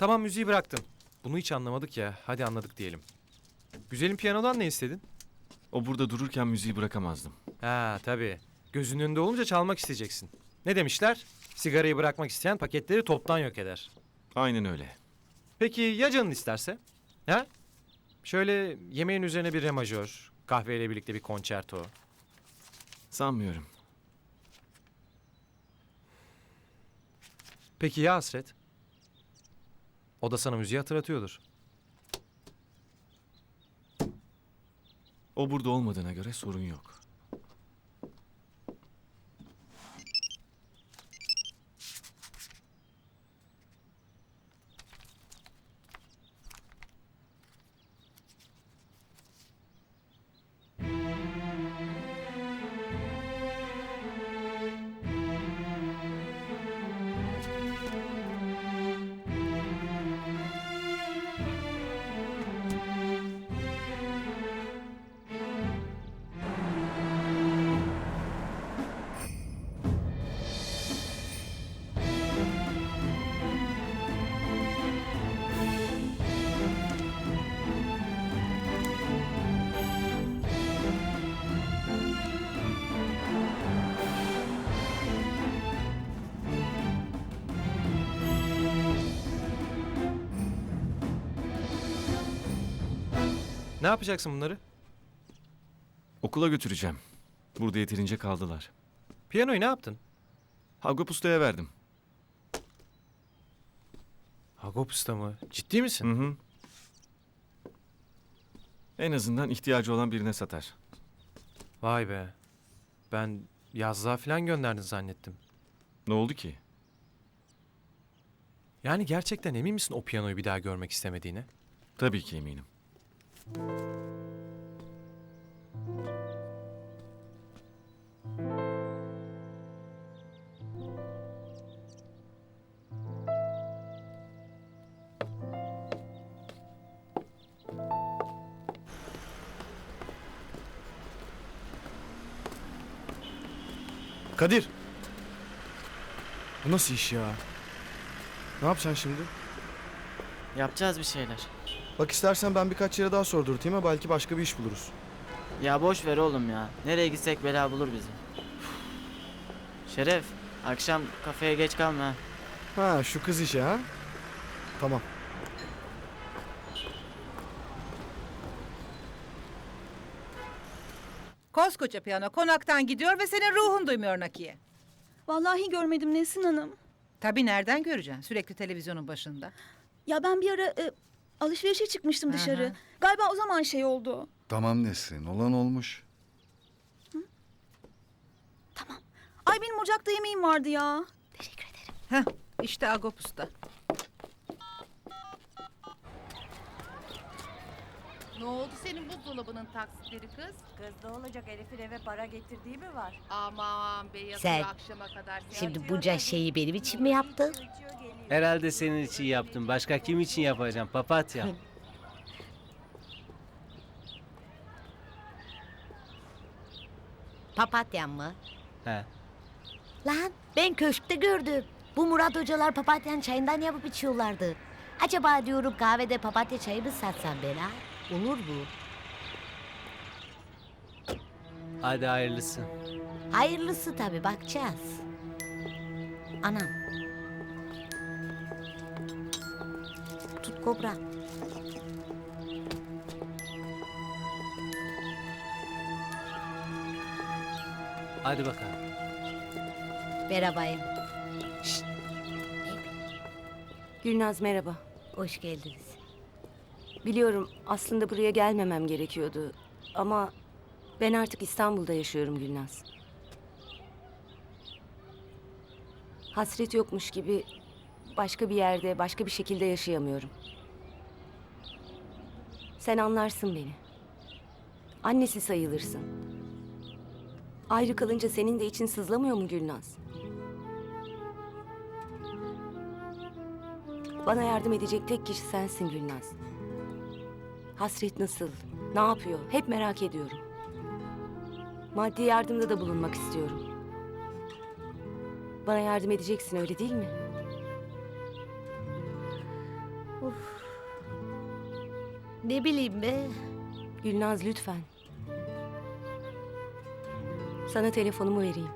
Tamam müziği bıraktın. Bunu hiç anlamadık ya. Hadi anladık diyelim. Güzelim piyanodan ne istedin? O burada dururken müziği bırakamazdım. Ha tabii. Gözünün önünde olunca çalmak isteyeceksin. Ne demişler? Sigarayı bırakmak isteyen paketleri toptan yok eder. Aynen öyle. Peki ya canın isterse? Ha? Şöyle yemeğin üzerine bir re majör, kahveyle birlikte bir konçerto. Sanmıyorum. Peki ya hasret? O da sana müziği hatırlatıyordur. O burada olmadığına göre sorun yok. Ne yapacaksın bunları? Okula götüreceğim. Burada yeterince kaldılar. Piyanoyu ne yaptın? Hagop Usta'ya verdim. Hagop Usta mı? Ciddi misin? Hı hı. En azından ihtiyacı olan birine satar. Vay be. Ben yazlığa falan gönderdin zannettim. Ne oldu ki? Yani gerçekten emin misin o piyanoyu bir daha görmek istemediğine? Tabii ki eminim. Kadir. Bu nasıl iş ya? Ne yapacaksın şimdi? Yapacağız bir şeyler. Bak istersen ben birkaç yere daha sordurtayım ha belki başka bir iş buluruz. Ya boş ver oğlum ya. Nereye gitsek bela bulur bizi. Şeref, akşam kafeye geç kalma. ha. Ha şu kız işi ha? Tamam. Koskoca piyano konaktan gidiyor ve senin ruhun duymuyor Nakiye. Vallahi görmedim Nesin Hanım. Tabii nereden göreceksin? Sürekli televizyonun başında. Ya ben bir ara e, alışverişe çıkmıştım dışarı. Aha. Galiba o zaman şey oldu. Tamam Nesrin, olan olmuş. Ay benim ocakta yemeğim vardı ya. Teşekkür ederim. Heh, işte Agop Usta. Ne oldu senin buzdolabının taksitleri kız? Kız ne olacak Elif'in eve para getirdiği mi var? Aman be yatıyor Sen- akşama kadar. Şimdi bunca şeyi benim için mi yaptın? Herhalde senin için yaptım. Başka kim için yapacağım papatya? Papatyan mı? He. Lan ben köşkte gördüm. Bu Murat hocalar papatyan çayından yapıp içiyorlardı. Acaba diyorum kahvede papatya çayı mı satsam ben ha? Olur bu. Hadi hayırlısı. Hayırlısı tabii bakacağız. Anam. Kobra. Hadi bakalım. Merhabayım. Gülnaz merhaba. Hoş geldiniz. Biliyorum aslında buraya gelmemem gerekiyordu. Ama ben artık İstanbul'da yaşıyorum Gülnaz. Hasret yokmuş gibi başka bir yerde, başka bir şekilde yaşayamıyorum. Sen anlarsın beni. Annesi sayılırsın. Ayrı kalınca senin de için sızlamıyor mu Gülnaz? Bana yardım edecek tek kişi sensin Gülnaz. Hasret nasıl? Ne yapıyor? Hep merak ediyorum. Maddi yardımda da bulunmak istiyorum. Bana yardım edeceksin öyle değil mi? Ne bileyim be. Gülnaz lütfen. Sana telefonumu vereyim.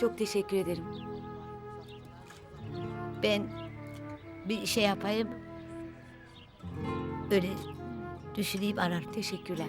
Çok teşekkür ederim. Ben bir şey yapayım. Öyle düşüneyim ararım. Teşekkürler.